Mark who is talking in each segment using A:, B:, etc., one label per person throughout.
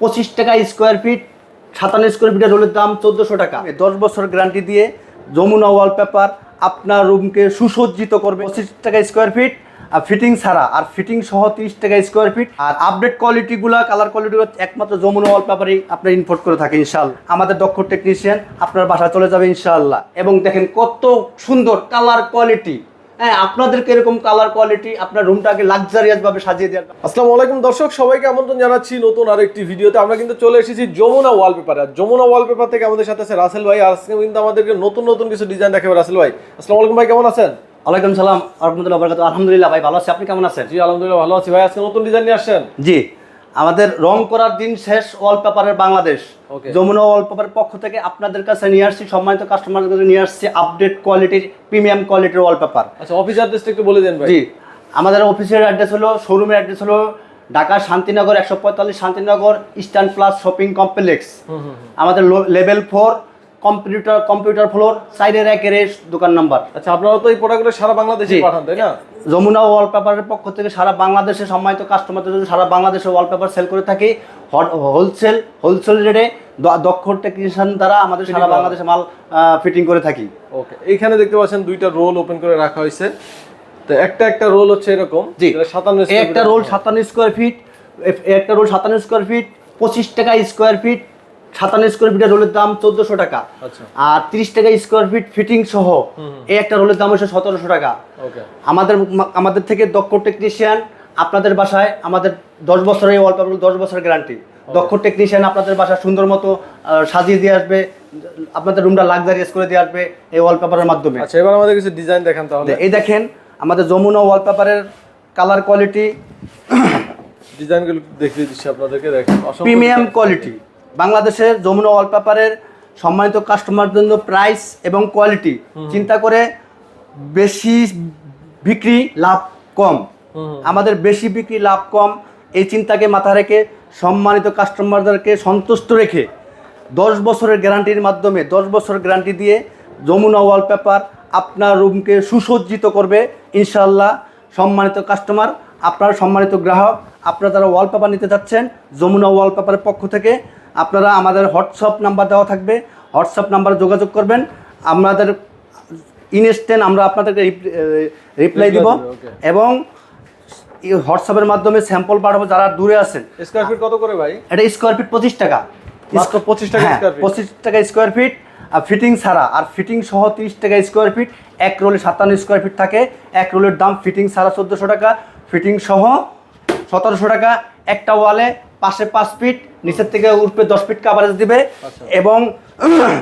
A: পঁচিশ টাকা square fit সাতান্ন স্কোয়ার ফিটের রোলের দাম চোদ্দোশো টাকা। দশ বছর গ্যারান্টি দিয়ে যমুনা ওয়ালপেপার আপনার রুমকে সুসজ্জিত করবে। পঁচিশ টাকা স্কোয়ার ফিট আর ফিটিং ছাড়া, আর ফিটিং সহ তিরিশ টাকা স্কোয়ার ফিট আর আপডেট কোয়ালিটিগুলো কালার কোয়ালিটিগুলো একমাত্র যমুনা ওয়ালপেপারই আপনার ইম্পোর্ট করে থাকে ইনশাল্লাহ আমাদের দক্ষ টেকনিশিয়ান আপনার বাসা চলে যাবে ইনশাল্লাহ এবং দেখেন কত সুন্দর কালার কোয়ালিটি হ্যাঁ আপনাদেরকে এরকম কালার কোয়ালিটি আপনার রুমটাকে লাক্সারিয়াস ভাবে সাজিয়ে
B: আসসালামু আলাইকুম দর্শক সবাইকে আমন্ত্রণ জানাচ্ছি নতুন আরেকটি ভিডিওতে। আমরা কিন্তু চলে এসেছি যমুনা ওয়ালপেপার আর যমুনা ওয়ালপেপার থেকে আমাদের সাথে আছে রাসেল ভাই আজকে কিন্তু আমাদেরকে নতুন নতুন কিছু ডিজাইন দেখাবে রাসেল ভাই। আসসালামু আলাইকুম ভাই কেমন আছেন?
A: ওয়ালাইকুম সালাম আহমদুল্লাহ বরকাত আলহামদুলিল্লাহ ভাই ভালো আছি। আপনি কেমন আছেন?
B: জি আলহামদুলিল্লাহ ভালো আছি ভাই। আজকে নতুন ডিজাইন নিয়ে আসছেন?
A: জি। আমাদের রং করার দিন শেষ ওয়ালপেপারের বাংলাদেশ. যমুনা ওয়ালপেপারের পক্ষ থেকে আপনাদের কাছে নিয়ে আসছি সম্মানিত কাস্টমারদের কাছে নিয়ে আসছি আপডেট কোয়ালিটির প্রিমিয়াম কোয়ালিটির ওয়ালপেপার।
B: আচ্ছা অফিস অ্যাড্রেসটা একটু বলে দেন ভাই।
A: জি আমাদের অফিসের অ্যাড্রেস হলো শোরুমের অ্যাড্রেস হলো ঢাকা শান্তিনগর একশো পঁয়তাল্লিশ Shantinagar Eastern Plus shopping complex আমাদের level four computer computer floor সাইডের একের দোকান নাম্বার।
B: আচ্ছা আপনারা তো এই প্রোডাক্টগুলো সারা বাংলাদেশে। পাঠান তাই না?
A: যমুনা ওয়ালপেপারের পক্ষ থেকে সারা বাংলাদেশে সম্মানিত কাস্টমারদের জন্য সারা বাংলাদেশে ওয়ালপেপার সেল করে থাকি। হোলসেল হোলসেল রেটে দক্ষ টেকনিশিয়ান দ্বারা আমাদের সারা বাংলাদেশে মাল ফিটিং করে থাকি।
B: ওকে এইখানে দেখতে পাচ্ছেন দুইটা রোল ওপেন করে রাখা হয়েছে। তো একটা একটা রোল হচ্ছে এরকম
A: জি।
B: যেটা 57
A: এই একটা রোল সাতান্ন স্কোয়ার ফিট একটা রোল সাতান্ন স্কোয়ার ফিট পঁচিশ টাকা স্কোয়ার ফিট সাতান্ন স্কোয়ার ফিটের রোলের দাম চোদ্দোশো টাকা।
B: আচ্ছা।
A: আর তিরিশ টাকা স্কোয়ার ফিট ফিটিং সহ এই একটা রোলের দাম হচ্ছে সতেরোশো টাকা। আমাদের আমাদের থেকে দক্ষ টেকনিশিয়ান আপনাদের বাসায় আমাদের দশ বছরের এই ওয়ালপেপার দশ বছরের গ্যারান্টি দক্ষ টেকনিশিয়ান আপনাদের বাসা সুন্দর মতো সাজিয়ে দিয়ে আসবে আপনাদের রুমটা লাক্সারিয়াস করে দিয়ে আসবে এই ওয়ালপেপারের মাধ্যমে।
B: আচ্ছা এবার আমাদের কিছু ডিজাইন দেখান তাহলে।
A: এই দেখেন আমাদের যমুনা ওয়ালপেপারের কালার কোয়ালিটি
B: ডিজাইনগুলো দেখিয়ে দিচ্ছি আপনাদেরকে দেখেন।
A: প্রিমিয়াম কোয়ালিটি বাংলাদেশের যমুনা ওয়ালপেপারের সম্মানিত কাস্টমার জন্য প্রাইস এবং কোয়ালিটি চিন্তা করে বেশি বিক্রি লাভ কম। আমাদের বেশি বিক্রি লাভ কম। এই চিন্তাকে মাথায় রেখে সম্মানিত কাস্টমারদেরকে সন্তুষ্ট রেখে দশ বছরের গ্যারান্টির মাধ্যমে দশ বছর গ্যারান্টি দিয়ে যমুনা ওয়ালপেপার আপনার রুমকে সুসজ্জিত করবে। ইনশাল্লাহ সম্মানিত কাস্টমার আপনার সম্মানিত গ্রাহক আপনারা যারা ওয়ালপেপার নিতে যাচ্ছেন যমুনা ওয়ালপেপারের পক্ষ থেকে আপনারা আমাদের হোয়াটসঅ্যাপ নাম্বার দেওয়া থাকবে। হোয়াটসঅ্যাপ নাম্বারে যোগাযোগ করবেন। আমাদের ইনস্ট্যান্ট আমরা আপনাদেরকে রিপ্লাই দিব এবং এই হোয়াটসঅ্যাপের মাধ্যমে স্যাম্পল পাঠাবো যারা দূরে আছেন।
B: স্কোয়ার ফিট কত করে ভাই?
A: এটা স্কোয়ার ফিট পঁচিশ টাকা।
B: মাত্র 25 টাকা
A: হ্যাঁ? পঁচিশ টাকা স্কোয়ার ফিট আর ফিটিং ছাড়া। আর ফিটিং সহ তিরিশ টাকা স্কোয়ার ফিট এক রোলে সাতান্ন স্কোয়ার ফিট থাকে। এক রোলের দাম ফিটিং ছাড়া চোদ্দোশো টাকা ফিটিং সহ সতেরোশো টাকা। একটা ওয়ালে পাশে পাঁচ ফিট নিচের থেকে উঠবে দশ ফিট কাভারেজ দিবে
B: আচ্ছা।
A: এবং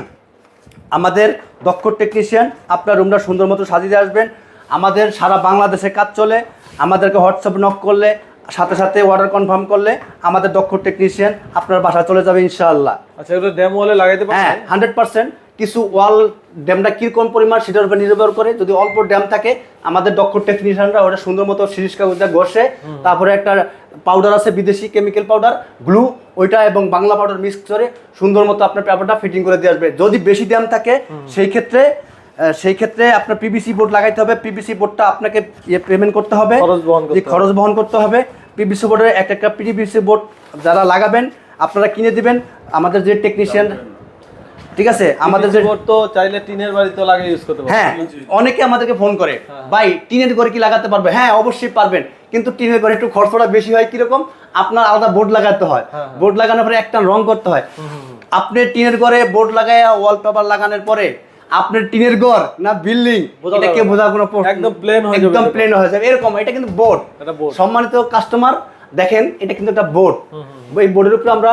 A: আমাদের দক্ষ টেকনিশিয়ান আপনার রুমটা সুন্দর মতো সাজিয়ে আসবেন আমাদের সারা বাংলাদেশে কাজ চলে আমাদেরকে হোয়াটসঅ্যাপ নক করলে সাথে সাথে অর্ডার কনফার্ম করলে আমাদের দক্ষ টেকনিশিয়ান আপনার বাসায় চলে যাবে ইনশাআল্লাহ।
B: আচ্ছা এটা ডেমো হলে লাগাইতে
A: হ্যাঁ হান্ড্রেড পার্সেন্ট কিছু ওয়াল ড্যামটা কীরকম পরিমাণ সেটার উপর নির্ভর করে। যদি অল্প ড্যাম থাকে আমাদের দক্ষ টেকনিশিয়ানরা ওটা সুন্দর মতো সিরিজ কাগজটা ঘষে তারপরে একটা পাউডার আছে বিদেশি কেমিক্যাল পাউডার গ্লু ওইটা এবং বাংলা পাউডার মিক্স করে সুন্দর মতো আপনার পেপারটা ফিটিং করে দিয়ে আসবে। যদি বেশি ড্যাম থাকে সেই ক্ষেত্রে সেই ক্ষেত্রে আপনার পিবিসি বোর্ড লাগাইতে হবে। পিবিসি বোর্ডটা আপনাকে ইয়ে পেমেন্ট করতে হবে।
B: খরচ বহন করতে
A: যে খরচ বহন করতে হবে। পিবিসি বোর্ডের একটা একটা পিবিসি বোর্ড যারা লাগাবেন আপনারা কিনে দিবেন। আমাদের যে টেকনিশিয়ান ঠিক আছে? আমাদের যে
B: বোর্ড তো চাইলে টিনের বাড়িতে লাগিয়ে ইউজ করতে
A: হ্যাঁ অনেকে আমাদেরকে ফোন করে ভাই টিনের ঘরে কি লাগাতে পারবে? হ্যাঁ অবশ্যই পারবেন। কিন্তু টিনের ঘরে একটু খরচটা বেশি হয় কীরকম? আপনার আলাদা বোর্ড লাগাতে হয়।
B: হ্যাঁ,
A: বোর্ড লাগানোর পরে একটা রং করতে হয়। আপনি টিনের ঘরে বোর্ড লাগায় ওয়ালপেপার লাগানোর পরে আপনার টিনের ঘর না বিল্ডিং
B: এটাকে
A: বোঝা কোনো
B: একদম প্লেন হয়ে যাবে।
A: একদম প্লেন হয়ে যাবে। এরকম এটা কিন্তু বোর্ড। সম্মানিত কাস্টমার দেখেন এটা কিন্তু একটা বোর্ড এই বোর্ডের উপরে আমরা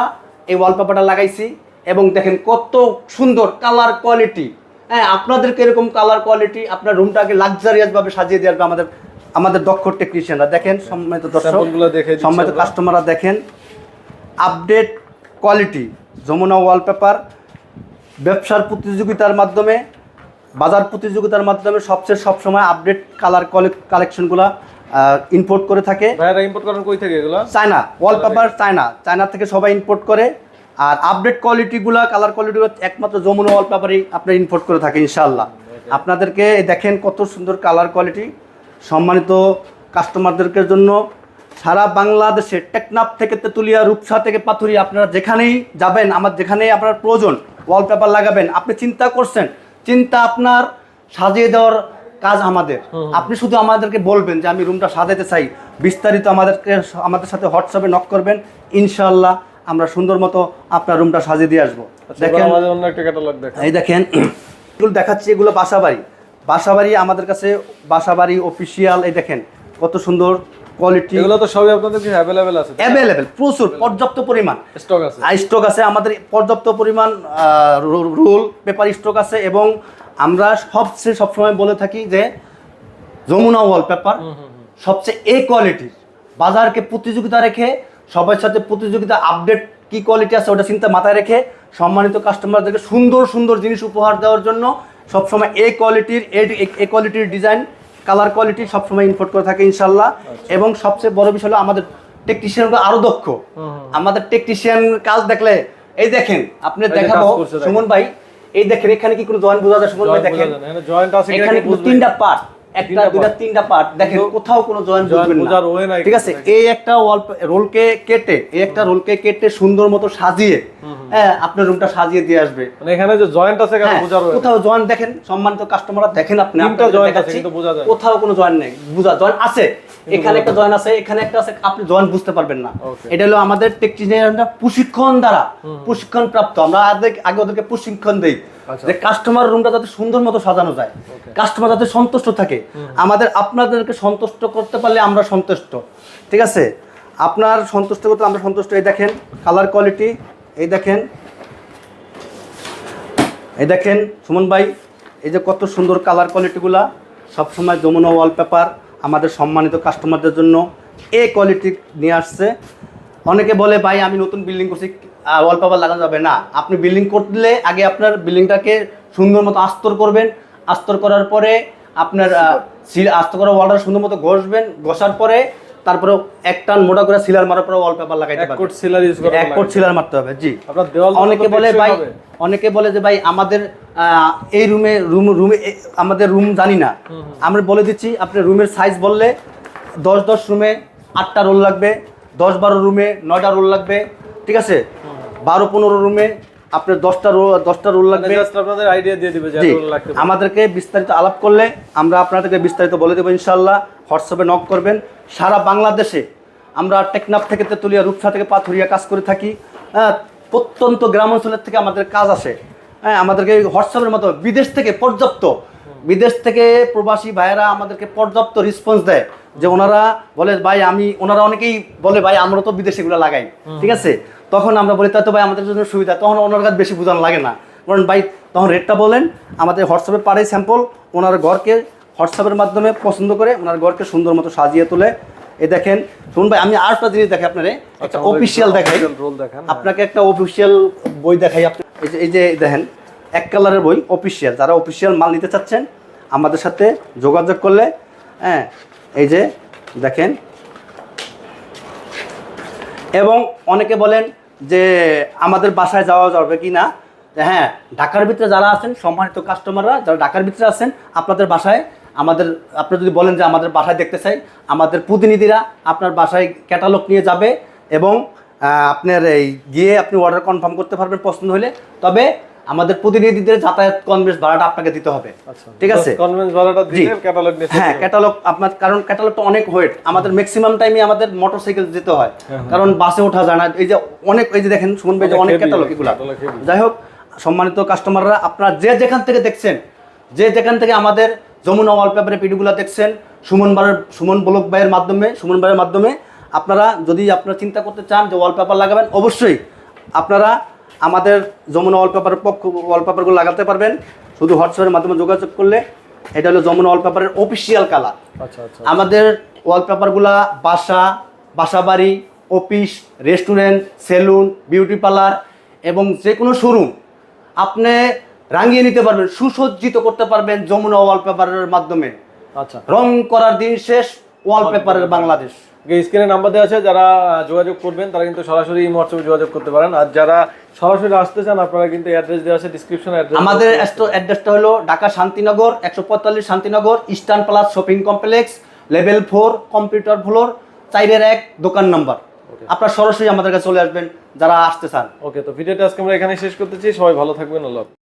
A: এই ওয়ালপেপারটা লাগাইছি এবং দেখেন কত সুন্দর কালার কোয়ালিটি হ্যাঁ আপনাদেরকে এরকম কালার কোয়ালিটি আপনার রুমটাকে লাক্সারিয়াস ভাবে সাজিয়ে আসবে আমাদের আমাদের দক্ষ টেকনিশিয়ানরা দেখেন সম্মানিত দর্শক সম্মানিত কাস্টমাররা দেখেন আপডেট কোয়ালিটি যমুনা ওয়ালপেপার ব্যবসার প্রতিযোগিতার মাধ্যমে বাজার প্রতিযোগিতার মাধ্যমে সবচেয়ে সবসময় আপডেট কালার কালেকশনগুলো ইম্পোর্ট করে থাকে।
B: ভাইরা ইম্পোর্ট করেন কই থেকে এগুলো?
A: চায়না ওয়ালপেপার চায়না চায়না থেকে সবাই ইম্পোর্ট করে। আর আপডেট কোয়ালিটিগুলো কালার কোয়ালিটিগুলো একমাত্র যমুনা ওয়ালপেপারই আপনার ইম্পোর্ট করে থাকে ইনশাল্লাহ আপনাদেরকে দেখেন কত সুন্দর কালার কোয়ালিটি সম্মানিত কাস্টমারদেরকে জন্য সারা বাংলাদেশে টেকনাফ থেকে তেতুলিয়া রূপসা থেকে পাথুরি আপনারা যেখানেই যাবেন আমার যেখানেই আপনার প্রয়োজন ওয়ালপেপার লাগাবেন আপনি চিন্তা করছেন চিন্তা আপনার সাজিয়ে দেওয়ার কাজ আমাদের। আপনি শুধু আমাদেরকে বলবেন যে আমি রুমটা সাজাতে চাই। বিস্তারিত আমাদেরকে আমাদের সাথে হোয়াটসঅ্যাপে নক করবেন ইনশাল্লাহ আমরা সুন্দর মতো আপনার রুমটা সাজিয়ে দিয়ে আসব।
B: আচ্ছা,
A: দেখেন এই দেখেন এগুলো দেখাচ্ছি এগুলো বাসাবাড়ি। বাসাবাড়ি আমাদের কাছে বাসাবাড়ি অফিসিয়াল এই দেখেন কত সুন্দর কোয়ালিটি
B: এগুলো তো সবই আপনাদের কাছে অ্যাভেলেবেল আছে।
A: অ্যাভেলেবেল প্রচুর পর্যাপ্ত পরিমাণ।
B: স্টক আছে।
A: স্টক আছে আমাদের পর্যাপ্ত পরিমাণ রোল পেপার স্টক আছে এবং আমরা সবচেয়ে সবসময় বলে থাকি যে যমুনা ওয়ালপেপার সবচেয়ে এ কোয়ালিটির বাজারকে প্রতিযোগিতা রেখে সবার সাথে প্রতিযোগিতা আপডেট কি কোয়ালিটি আছে ওটা চিন্তা মাথায় রেখে সম্মানিত কাস্টমারদেরকে সুন্দর সুন্দর জিনিস উপহার দেওয়ার জন্য সবসময় এ কোয়ালিটির এ কোয়ালিটির ডিজাইন কালার কোয়ালিটি সবসময় ইম্পোর্ট করে থাকে ইনশাল্লাহ। এবং সবচেয়ে বড় বিষয় হলো আমাদের টেকনিশিয়ানগুলো আরও দক্ষ। আমাদের টেকনিশিয়ান কাজ দেখলে এই দেখেন আপনি দেখাবো
B: দেখেন।
A: সুমন ভাই এই দেখেন এখানে কি কোনো জয়েন্ট বোঝা যায়? সুমন ভাই দেখেন। এখানে? তিনটা পার্ট একটা দুইটা তিনটা পার্ট দেখেন কোথাও কোনো জয়েন্ট বুঝবেন না। ঠিক আছে? এই একটা ওয়াল রোলকে কেটে এই একটা রোলকে কেটে সুন্দর মতো সাজিয়ে হ্যাঁ আপনার রুমটা সাজিয়ে দিয়ে আসবে।
B: মানে এখানে যে জয়েন্ট আছে কেন
A: বোঝা
B: বোঝার
A: কোথাও জয়েন্ট দেখেন সম্মানিত কাস্টমাররা দেখেন আপনি
B: তিনটা জয়েন্ট আছে, কিন্তু বোঝা যায়
A: কোথাও কোনো জয়েন্ট নেই। বুঝা জয়েন্ট আছে। এখানে একটা জয়েন আছে এখানে একটা আছে আপনি জয়েন বুঝতে পারবেন না। এটা হলো আমাদের টেকনিশিয়ানরা প্রশিক্ষণ দ্বারা প্রশিক্ষণ প্রাপ্ত আমরা আগে ওদেরকে প্রশিক্ষণ দেই
B: আচ্ছা।
A: যে কাস্টমার রুমটা যাতে সুন্দর মতো সাজানো যায়। কাস্টমার যাতে সন্তুষ্ট থাকে। আমাদের আপনাদেরকে সন্তুষ্ট করতে পারলে আমরা সন্তুষ্ট। ঠিক আছে? আপনার সন্তুষ্ট করতে আমরা সন্তুষ্ট। এই দেখেন কালার কোয়ালিটি এই দেখেন। এই দেখেন সুমন ভাই এই যে কত সুন্দর কালার কোয়ালিটিগুলা সবসময় যমুনা ওয়ালপেপার আমাদের সম্মানিত কাস্টমারদের জন্য এ কোয়ালিটি নিয়ে আসছে। অনেকে বলে, ভাই, আমি নতুন বিল্ডিং করছি ওয়ালপেপার লাগানো যাবে না। আপনি বিল্ডিং করলে আগে আপনার বিল্ডিংটাকে সুন্দর মতো আস্তর করবেন। আস্তর করার পরে আপনার আস্তর করা ওয়ালটা সুন্দর মতো ঘষবেন। ঘষার পরে তারপরে এক টান মোটা করে সিলার মারার পরে ওয়ালপেপার লাগাইতে
B: এক কোট সিলার ইউজ করা
A: এক কোট সিলার মারতে হবে জি।
B: আপনার দেওয়াল
A: অনেকে বলে ভাই অনেকে বলে যে ভাই আমাদের এই রুমে রুম রুমে আমাদের রুম জানি না। আমরা বলে দিচ্ছি আপনার রুমের সাইজ বললে দশ দশ রুমে আটটা রোল লাগবে দশ বারো রুমে নয়টা রোল লাগবে ঠিক আছে? বারো পনেরো রুমে আপনার দশটা রোল দশটা রোল লাগবে।
B: জাস্ট আপনাদের আইডিয়া দিয়ে দিবে
A: আমাদেরকে বিস্তারিত আলাপ করলে আমরা আপনাদেরকে বিস্তারিত বলে দেবো ইনশাল্লাহ হোয়াটসঅ্যাপে নক করবেন। সারা বাংলাদেশে আমরা টেকনাফ থেকে তেতুলিয়া রূপসা থেকে পাথুরিয়া কাজ করে থাকি। হ্যাঁ প্রত্যন্ত গ্রাম অঞ্চলের থেকে আমাদের কাজ আসে হ্যাঁ আমাদেরকে হোয়াটসঅ্যাপের মতো বিদেশ থেকে পর্যাপ্ত বিদেশ থেকে প্রবাসী ভাইয়েরা আমাদেরকে পর্যাপ্ত রেসপন্স দেয়। যে ওনারা বলে ভাই আমি ওনারা অনেকেই বলে ভাই আমরা তো বিদেশে এগুলো লাগাই। ঠিক আছে? তখন আমরা বলি তাই তো ভাই আমাদের জন্য সুবিধা। তখন ওনার কাছে বেশি বোঝানো লাগে না। কারণ ভাই তখন রেটটা বলেন। আমাদের হোয়াটসঅ্যাপে পারে স্যাম্পল ওনার ঘরকে হোয়াটসঅ্যাপের মাধ্যমে পছন্দ করে ওনার ঘরকে সুন্দর মতো সাজিয়ে তোলে। এ দেখেন শুনুন ভাই আমি আরেকটা জিনিস দেখাই আপনারে একটা অফিসিয়াল দেখাই।
B: রোল দেখান
A: আপনাকে একটা অফিসিয়াল বই দেখাই। আপনি এই যে- এই যে দেখেন এক কালারের বই অফিসিয়াল যারা অফিসিয়াল মাল নিতে চাচ্ছেন আমাদের সাথে যোগাযোগ করলে হ্যাঁ এই যে দেখেন। এবং অনেকে বলেন যে আমাদের বাসায় যাওয়া যাবে কি না? হ্যাঁ ঢাকার ভিতরে যারা আছেন সম্মানিত কাস্টমাররা যারা ঢাকার ভিতরে আছেন আপনাদের বাসায় আমাদের আপনি যদি বলেন যে আমাদের বাসায় দেখতে চাই আমাদের প্রতিনিধিরা আপনার বাসায় ক্যাটালগ নিয়ে যাবে এবং আপনার এই গিয়ে আপনি অর্ডার কনফার্ম করতে পারবেন পছন্দ হলে। তবে আমাদের প্রতিনিধিদের যাতায়াত কনভেন্স ভাড়াটা আপনাকে দিতে হবে।
B: আচ্ছা
A: ঠিক আছে?
B: কনভেন্স ভাড়াটা দিয়ে ক্যাটালগ নিয়ে
A: হ্যাঁ ক্যাটালগ আপনার কারণ ক্যাটালগটা অনেক ওয়েট আমাদের ম্যাক্সিমাম টাইমে আমাদের মোটরসাইকেল যেতে হয়। কারণ বাসে ওঠা যায় না। এই যে অনেক এই যে দেখেন সুমন ভাই যে
B: অনেক
A: ক্যাটালগ এগুলা। যাই হোক সম্মানিত কাস্টমাররা আপনারা যে যেখান থেকে দেখছেন যে যেখান থেকে আমাদের যমুনা ওয়ালপেপারের ভিডিওগুলো দেখছেন সুমন বারের সুমন ব্লক ভাইয়ের মাধ্যমে সুমন ভাইয়ের মাধ্যমে আপনারা যদি আপনারা চিন্তা করতে চান যে ওয়ালপেপার লাগাবেন অবশ্যই আপনারা আমাদের যমুনা ওয়ালপেপারের পক্ষ ওয়ালপেপারগুলো লাগাতে পারবেন। শুধু হোয়াটসঅ্যাপের মাধ্যমে যোগাযোগ করলে এটা হলো যমুনা ওয়ালপেপারের অফিসিয়াল কালার
B: আচ্ছা আচ্ছা
A: আমাদের ওয়ালপেপারগুলা বাসা বাসাবাড়ি office restaurant salon beauty parlour এবং যে কোনো শোরুম আপনি রাঙিয়ে নিতে পারবেন সুসজ্জিত করতে পারবেন যমুনা ওয়ালপেপারের মাধ্যমে।
B: আচ্ছা।
A: রং করার দিন শেষ ওয়ালপেপারের বাংলাদেশ।
B: স্ক্রিনে নাম্বার দেওয়া আছে যারা যোগাযোগ করবেন তারা কিন্তু সরাসরি হোয়াটসঅ্যাপে যোগাযোগ করতে পারেন। আর যারা সরাসরি আসতে চান আপনারা কিন্তু অ্যাড্রেস দেওয়া আছে ডিসক্রিপশন অ্যাড্রেস
A: আমাদের অ্যাড্রেসটা হলো ঢাকা শান্তিনগর একশো পঁয়তাল্লিশ Shantinagar Eastern Plus shopping complex level four computer floor চাইরের এক দোকান নাম্বার। আপনারা সরাসরি আমাদের কাছে চলে আসবেন যারা আসতে চান।
B: ওকে তো ভিডিওটা আজকে আমরা এখানে শেষ করতেছি সবাই ভালো থাকবেন আল্লাহ।